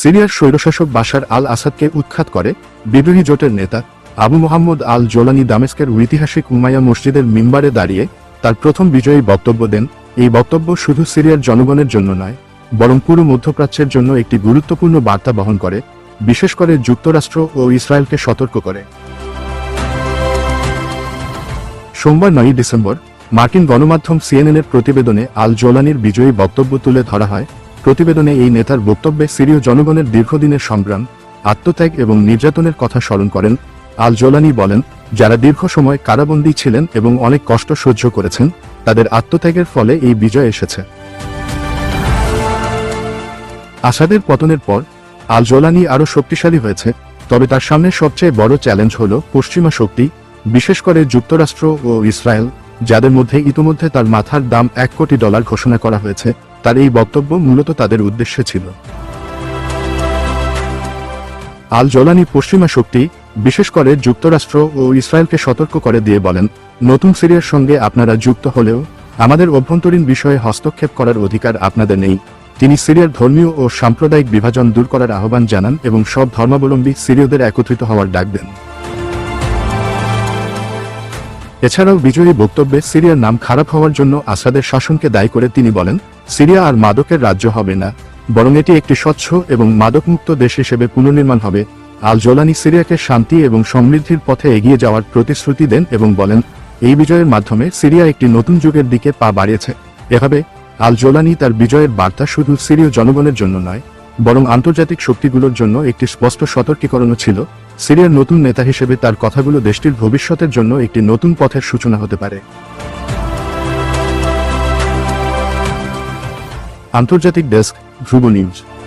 সিরিয়ার স্বৈরশাসক বাশার আল আসাদকে উৎখাত করে বিদ্রোহী জোটের নেতা আবু মোহাম্মদ আল জোলানি দামেস্কের ঐতিহাসিক উমাইয়া মসজিদের মিম্বারে দাঁড়িয়ে তার প্রথম বিজয়ী বক্তব্য দেন। এই বক্তব্য শুধু সিরিয়ার জনগণের জন্য নয়, বরং পুরো মধ্যপ্রাচ্যের জন্য একটি গুরুত্বপূর্ণ বার্তা বহন করে, বিশেষ করে যুক্তরাষ্ট্র ও ইসরায়েলকে সতর্ক করে। সোমবার নয়ই ডিসেম্বর, মার্কিন গণমাধ্যম সিএনএনের প্রতিবেদনে আল জোলানির বিজয়ী বক্তব্য তুলে ধরা হয় প্রতিবেদনে এই নেতার বক্তব্যে সিরীয় জনগণের দীর্ঘদিনের সংগ্রাম, আত্মত্যাগ এবং নির্যাতনের কথা স্মরণ করেন। আল জোলানি বলেন, যারা দীর্ঘ সময় কারাবন্দী ছিলেন এবং অনেক কষ্ট সহ্য করেছেন, তাদের আত্মত্যাগের ফলে এই বিজয় এসেছে। আসাদের পতনের পর, আল জোলানি আরও শক্তিশালী হয়েছে, তবে তার সামনে সবচেয়ে বড় চ্যালেঞ্জ হল পশ্চিমা শক্তি, বিশেষ করে যুক্তরাষ্ট্র ও ইসরায়েল, যাদের মধ্যে ইতোমধ্যে তার মাথার দাম এক কোটি ডলার ঘোষণা করা হয়েছে। তার এই বক্তব্য মূলত তাদের উদ্দেশ্যে ছিল। আল জোলানি পশ্চিমা শক্তি, বিশেষ করে যুক্তরাষ্ট্র ও ইসরায়েলকে সতর্ক করে দিয়ে বলেন, নতুন সিরিয়ার সঙ্গে আপনারা যুক্ত হলেও আমাদের অভ্যন্তরীণ বিষয়ে হস্তক্ষেপ করার অধিকার আপনাদের নেই। তিনি সিরিয়ার ধর্মীয় ও সাম্প্রদায়িক বিভাজন দূর করার আহ্বান জানান এবং সব ধর্মাবলম্বী সিরীয়দের একত্রিত হওয়ার ডাক দেন। এছাড়াও বিজয়ী বক্তব্যে সিরিয়ার নাম খারাপ হওয়ার জন্য আসাদের শাসনকে দায়ী করে তিনি বলেন, সিরিয়া আর মাদকের রাজ্য হবে না, বরং এটি একটি স্বচ্ছ এবং মাদকমুক্ত দেশ হিসেবে পুনর্নির্মাণ হবে। আল জোলানি সিরিয়াকে শান্তি এবং সমৃদ্ধির পথে এগিয়ে যাওয়ার প্রতিশ্রুতি দেন এবং বলেন, এই বিজয়ের মাধ্যমে সিরিয়া একটি নতুন যুগের দিকে পা বাড়িয়েছে। এভাবে আল জোলানি তার বিজয়ের বার্তা শুধু সিরীয় জনগণের জন্য নয় বরং আন্তর্জাতিক শক্তিগুলোর জন্য একটি স্পষ্ট সতর্কীকরণও ছিল। সিরিয়ার নতুন নেতা হিসেবে তার কথাগুলো দেশটির ভবিষ্যতের জন্য একটি নতুন পথের সূচনা হতে পারে। আন্তর্জাতিক ডেস্ক, ধ্রুব নিউজ।